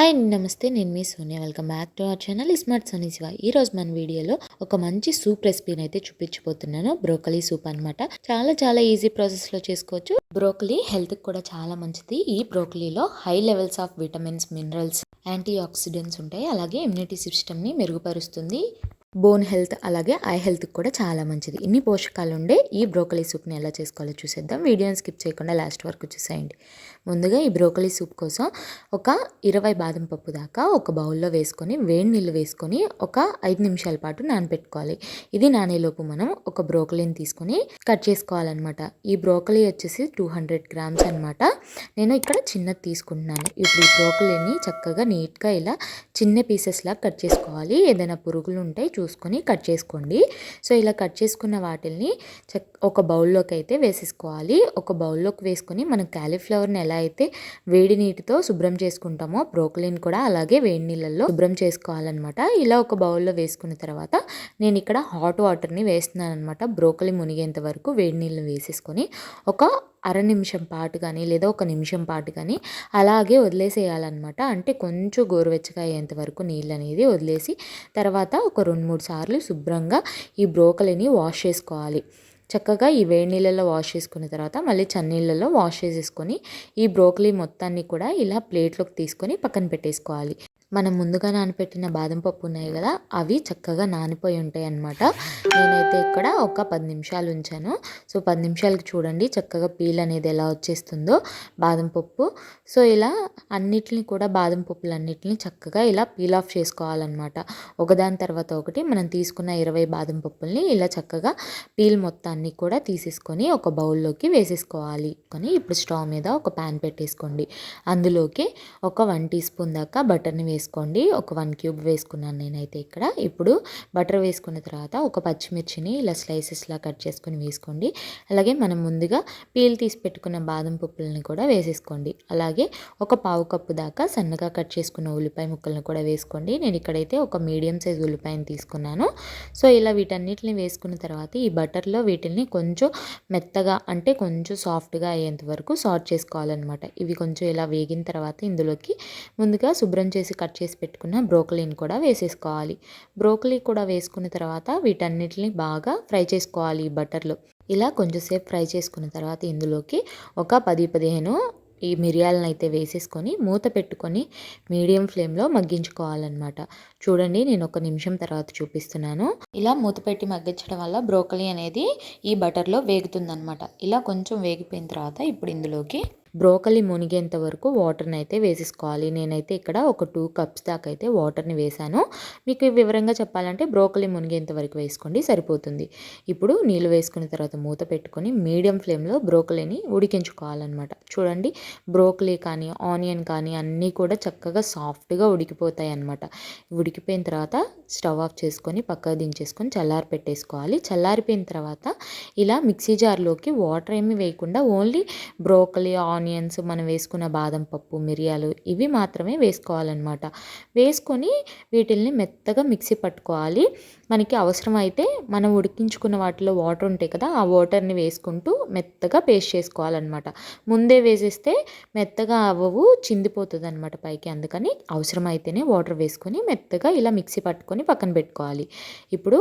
Hi నమస్తే. నేను మీ Sonia. Welcome back to our channel. Smart Soni Shiva. ఈ రోజు మన వీడియోలో ఒక మంచి సూప్ రెసిపీని అయితే చూపించబోతున్నాను. బ్రోకలీ సూప్ అన్నమాట. చాలా చాలా ఈజీ ప్రాసెస్లో చేసుకోవచ్చు. బ్రోకలీ హెల్త్కి కూడా చాలా మంచిది. ఈ బ్రోకలీలో high levels of vitamins minerals antioxidants ఉంటాయి. అలాగే ఇమ్యూనిటీ సిస్టమ్ని మెరుగుపరుస్తుంది. బోన్ హెల్త్ అలాగే ఐ హెల్త్కి కూడా చాలా మంచిది. ఇన్ని పోషకాలు ఉండే ఈ బ్రోకలీ సూప్ని ఎలా చేసుకోవాలో చూసేద్దాం. వీడియోని స్కిప్ చేయకుండా లాస్ట్ వరకు చూసేయండి. ముందుగా ఈ బ్రోకలీ సూప్ కోసం ఒక ఇరవై బాదం పప్పు దాకా ఒక బౌల్లో వేసుకొని వేడి నీళ్ళు వేసుకొని ఒక ఐదు నిమిషాల పాటు నానబెట్టుకోవాలి. ఇది నానేలోపు మనం ఒక బ్రోకలీని తీసుకొని కట్ చేసుకోవాలన్నమాట. ఈ బ్రోకలీ వచ్చేసి టూ హండ్రెడ్ గ్రామ్స్ అనమాట నేను ఇక్కడ చిన్నది తీసుకుంటున్నాను. ఇప్పుడు ఈ బ్రోకలీని చక్కగా నీట్గా ఇలా చిన్న పీసెస్లా కట్ చేసుకోవాలి. ఏదైనా పురుగులు ఉంటాయి చూసుకొని కట్ చేసుకోండి. సో ఇలా కట్ చేసుకున్న వాటిల్ని ఒక బౌల్లోకి అయితే వేసేసుకోవాలి. ఒక బౌల్లోకి వేసుకొని మనం క్యాలీఫ్లవర్ని ఎలా అయితే వేడి నీటితో శుభ్రం చేసుకుంటామో బ్రోకలీని కూడా అలాగే వేడి నీళ్ళల్లో శుభ్రం చేసుకోవాలన్నమాట. ఇలా ఒక బౌల్లో వేసుకున్న తర్వాత నేను ఇక్కడ హాట్ వాటర్ని వేస్తున్నాను అనమాట బ్రోకలి మునిగేంత వరకు వేడి నీళ్ళు వేసేసుకొని ఒక అర నిమిషం పాటు కానీ లేదా ఒక నిమిషం పాటు కానీ అలాగే వదిలేసేయాలన్నమాట. అంటే కొంచెం గోరువెచ్చగా అయ్యేంత వరకు నీళ్ళు అనేది వదిలేసి తర్వాత ఒక రెండు మూడు సార్లు శుభ్రంగా ఈ బ్రోకలిని వాష్ చేసుకోవాలి. చక్కగా ఈ వేడి నీళ్ళలో వాష్ చేసుకున్న తర్వాత మళ్ళీ చన్నీళ్ళలో వాష్ చేసేసుకొని ఈ బ్రోకలీ మొత్తాన్ని కూడా ఇలా ప్లేట్లోకి తీసుకొని పక్కన పెట్టేసుకోవాలి. మనం ముందుగా నానపెట్టిన బాదం పప్పు ఉన్నాయి కదా అవి చక్కగా నానిపోయి ఉంటాయి అన్నమాట. నేనైతే ఇక్కడ ఒక పది నిమిషాలు ఉంచాను. సో పది నిమిషాలకి చూడండి చక్కగా పీల్ అనేది ఎలా వచ్చేస్తుందో బాదం పప్పు. సో ఇలా అన్నిటిని కూడా బాదం పప్పులు అన్నిటిని చక్కగా ఇలా పీల్ ఆఫ్ చేసుకోవాలన్నమాట. ఒకదాని తర్వాత ఒకటి మనం తీసుకున్న ఇరవై బాదం పప్పుల్ని ఇలా చక్కగా పీల్ మొత్తాన్ని కూడా తీసేసుకొని ఒక బౌల్లోకి వేసేసుకోవాలి. కానీ ఇప్పుడు స్టవ్ మీద ఒక ప్యాన్ పెట్టేసుకోండి. అందులోకి ఒక వన్ టీ స్పూన్ దాకా బటర్ని వేసి వేసుకోండి. ఒక వన్ క్యూబ్ వేసుకున్నాను నేనైతే ఇక్కడ. ఇప్పుడు బటర్ వేసుకున్న తర్వాత ఒక పచ్చిమిర్చిని ఇలా స్లైసెస్లా కట్ చేసుకొని వేసుకోండి. అలాగే మనం ముందుగా పీల్ తీసి పెట్టుకున్న బాదం పప్పులను కూడా వేసేసుకోండి. అలాగే ఒక పావు కప్పు దాకా సన్నగా కట్ చేసుకున్న ఉల్లిపాయ ముక్కలను కూడా వేసుకోండి. నేను ఇక్కడైతే ఒక మీడియం సైజ్ ఉల్లిపాయను తీసుకున్నాను. సో ఇలా వీటన్నిటిని వేసుకున్న తర్వాత ఈ బటర్లో వీటిని కొంచెం మెత్తగా అంటే కొంచెం సాఫ్ట్గా అయ్యేంత వరకు సార్ట్ చేసుకోవాలన్నమాట. ఇవి కొంచెం ఇలా వేగిన తర్వాత ఇందులోకి ముందుగా శుభ్రం చేసి కట్ కట్ చేసి పెట్టుకున్న బ్రోకలీని కూడా వేసేసుకోవాలి. బ్రోకలీ కూడా వేసుకున్న తర్వాత వీటన్నిటిని బాగా ఫ్రై చేసుకోవాలి ఈ బటర్లో. ఇలా కొంచెంసేపు ఫ్రై చేసుకున్న తర్వాత ఇందులోకి ఒక పది పదిహేను ఈ మిరియాలను అయితే వేసేసుకొని మూత పెట్టుకొని మీడియం ఫ్లేమ్లో మగ్గించుకోవాలన్నమాట. చూడండి నేను ఒక నిమిషం తర్వాత చూపిస్తున్నాను. ఇలా మూత పెట్టి మగ్గించడం వల్ల బ్రోకలీ అనేది ఈ బటర్లో వేగుతుందనమాట ఇలా కొంచెం వేగిపోయిన తర్వాత ఇప్పుడు ఇందులోకి బ్రోకలీ మునిగేంత వరకు వాటర్ని అయితే వేసేసుకోవాలి. నేనైతే ఇక్కడ ఒక టూ కప్స్ దాకా అయితే వాటర్ని వేసాను మీకు వివరంగా చెప్పాలంటే బ్రోకలీ మునిగేంత వరకు వేసుకోండి సరిపోతుంది. ఇప్పుడు నీళ్ళు వేసుకున్న తర్వాత మూత పెట్టుకొని మీడియం ఫ్లేమ్లో బ్రోకలీని ఉడికించుకోవాలన్నమాట. చూడండి బ్రోకలీ కానీ ఆనియన్ కానీ అన్నీ కూడా చక్కగా సాఫ్ట్గా ఉడికిపోతాయి అన్నమాట ఉడికిపోయిన తర్వాత స్టవ్ ఆఫ్ చేసుకొని పక్కకు దించేసుకొని చల్లారి పెట్టేసుకోవాలి. చల్లారిపోయిన తర్వాత ఇలా మిక్సీ జార్లోకి వాటర్ ఏమి వేయకుండా ఓన్లీ బ్రోకలీ ఆనియన్స్ మనం వేసుకున్న బాదం పప్పు మిరియాలు ఇవి మాత్రమే వేసుకోవాలన్నమాట. వేసుకొని వీటిల్ని మెత్తగా మిక్సీ పట్టుకోవాలి. మనకి అవసరమైతే మనం ఉడికించుకున్న వాటిలో వాటర్ ఉంటాయి కదా ఆ వాటర్ని వేసుకుంటూ మెత్తగా పేస్ట్ చేసుకోవాలన్నమాట. ముందే వేసేస్తే మెత్తగా అవ్వవు చిందిపోతుంది అనమాట పైకి. అందుకని అవసరమైతేనే వాటర్ వేసుకొని మెత్తగా ఇలా మిక్సీ పట్టుకొని పక్కన పెట్టుకోవాలి. ఇప్పుడు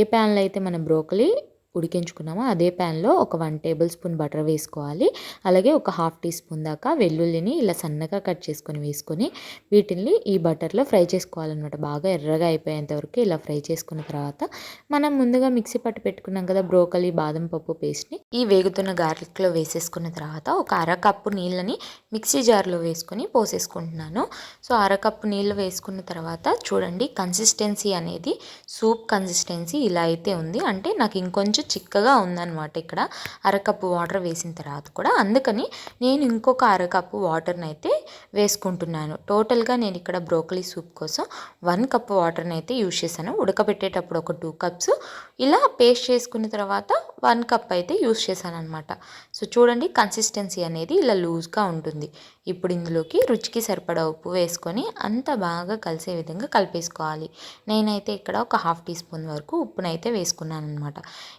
ఏ ప్యాన్లో అయితే మనం బ్రోకలీ ఉడికించుకున్నామో. అదే ప్యాన్లో ఒక వన్ టేబుల్ స్పూన్ బటర్ వేసుకోవాలి. అలాగే ఒక హాఫ్ టీ స్పూన్ దాకా వెల్లుల్లిని ఇలా సన్నగా కట్ చేసుకొని వేసుకొని వీటిని ఈ బటర్లో ఫ్రై చేసుకోవాలన్నమాట. బాగా ఎర్రగా అయిపోయేంత వరకు ఇలా ఫ్రై చేసుకున్న తర్వాత మనం ముందుగా మిక్సీ పట్టు పెట్టుకున్నాం కదా బ్రోకలీ బాదం పప్పు పేస్ట్ని. ఈ వేగుతున్న గార్లిక్లో వేసేసుకున్న తర్వాత ఒక అరకప్పు నీళ్ళని మిక్సీ జార్లో వేసుకొని పోసేసుకుంటున్నాను. సో అరకప్పు నీళ్ళు వేసుకున్న తర్వాత చూడండి కన్సిస్టెన్సీ అనేది సూప్ కన్సిస్టెన్సీ ఇలా అయితే ఉంది. అంటే నాకు ఇంకొంచెం చిక్కగా ఉందన్నమాట ఇక్కడ. అరకప్పు వాటర్ వేసిన తర్వాత కూడా. అందుకని నేను ఇంకొక అరకప్పు వాటర్ని అయితే వేసుకుంటున్నాను. టోటల్గా నేను ఇక్కడ బ్రోకలీ సూప్ కోసం వన్ కప్ వాటర్ని అయితే యూజ్ చేశాను. ఉడకబెట్టేటప్పుడు ఒక టూ కప్స్. ఇలా పేస్ట్ చేసుకున్న తర్వాత వన్ కప్ అయితే యూస్ చేశాను అనమాట సో చూడండి కన్సిస్టెన్సీ అనేది ఇలా లూజ్గా ఉంటుంది. ఇప్పుడు ఇందులోకి రుచికి సరిపడా ఉప్పు వేసుకొని అంత బాగా కలిసే విధంగా కలిపేసుకోవాలి. నేనైతే ఇక్కడ ఒక హాఫ్ టీ స్పూన్ వరకు ఉప్పునైతే వేసుకున్నాను అనమాట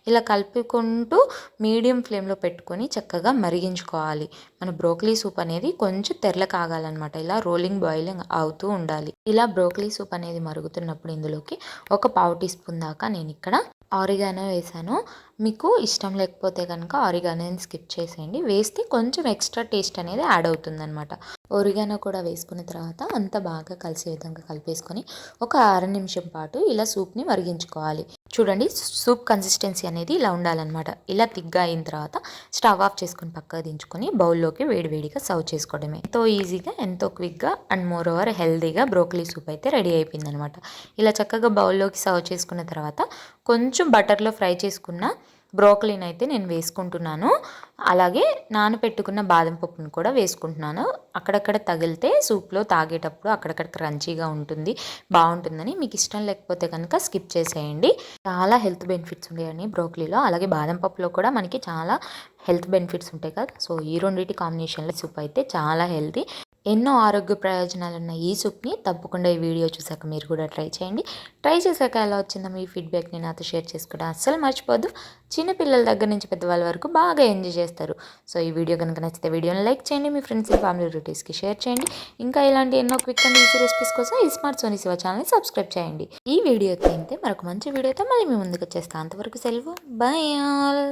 ఇలా కలుపుకుంటూ మీడియం ఫ్లేమ్లో పెట్టుకొని చక్కగా మరిగించుకోవాలి. మన బ్రోకలీ సూప్ అనేది కొంచెం తెరల కాగాలన్నమాట. ఇలా రోలింగ్ బాయిలింగ్ అవుతూ ఉండాలి. ఇలా బ్రోకలీ సూప్ అనేది మరుగుతున్నప్పుడు ఇందులోకి ఒక పావు టీ స్పూన్ దాకా నేను ఇక్కడ ఆరిగానో వేసాను. మీకు ఇష్టం లేకపోతే కనుక ఆరిగానోని స్కిప్ చేసేయండి. వేస్తే కొంచెం ఎక్స్ట్రా టేస్ట్ అనేది యాడ్ అవుతుంది అనమాట ఒరిగానో కూడా వేసుకున్న తర్వాత అంత బాగా కలిసే విధంగా కలిపేసుకొని ఒక అర నిమిషం పాటు ఇలా సూప్ని మరిగించుకోవాలి. చూడండి సూప్ కన్సిస్టెన్సీ అనేది ఇలా ఉండాలన్నమాట. ఇలా థిక్గా అయిన తర్వాత స్టవ్ ఆఫ్ చేసుకుని పక్కకు దించుకొని బౌల్లోకి వేడివేడిగా సర్వ్ చేసుకోవడమే. ఎంతో ఈజీగా ఎంతో క్విక్గా అండ్ మోర్ ఓవర్ హెల్తీగా బ్రోకలీ సూప్ అయితే రెడీ అయిపోయింది అనమాట ఇలా చక్కగా బౌల్లోకి సర్వ్ చేసుకున్న తర్వాత కొంచెం బటర్లో ఫ్రై చేసుకున్న బ్రోకలీని అయితే నేను వేసుకుంటున్నాను. అలాగే నానబెట్టుకున్న బాదం పప్పును కూడా వేసుకుంటున్నాను. అక్కడక్కడ తగిలితే సూప్లో తాగేటప్పుడు అక్కడక్కడ క్రంచీగా ఉంటుంది బాగుంటుందని మీకు ఇష్టం లేకపోతే కనుక స్కిప్ చేసేయండి. చాలా హెల్త్ బెనిఫిట్స్ ఉంటాయండి బ్రోకలీలో. అలాగే బాదం పప్పులో కూడా మనకి చాలా హెల్త్ బెనిఫిట్స్ ఉంటాయి కదా. సో ఈ రెండింటి కాంబినేషన్లో సూప్ అయితే చాలా హెల్తీ. ఎన్నో ఆరోగ్య ప్రయోజనాలు ఉన్న ఈ సూప్ని తప్పకుండా ఈ వీడియో చూసాక మీరు కూడా ట్రై చేయండి. ట్రై చేశాక ఎలా వచ్చిందో మీ ఫీడ్బ్యాక్ని నాతో షేర్ చేసుకోవడం అస్సలు మర్చిపోద్దు చిన్నపిల్లల దగ్గర నుంచి పెద్దవాళ్ళ వరకు బాగా ఎంజాయ్ చేస్తారు. సో ఈ వీడియో కనుక నచ్చితే వీడియోని లైక్ చేయండి మీ ఫ్రెండ్స్ ఫ్యామిలీ రిలేటివ్స్కి షేర్ చేయండి. ఇంకా ఇలాంటి ఎన్నో క్విక్ అండ్ ఈజీ రెసిపీస్ కోసం ఈ స్మార్ట్ సోనీ శివ ఛానల్ని సబ్స్క్రైబ్ చేయండి. ఈ వీడియో తింటే మరొక మంచి వీడియోతో మళ్ళీ మీ ముందుకు వచ్చేస్తాను అంతవరకు సెలవు. Bye all.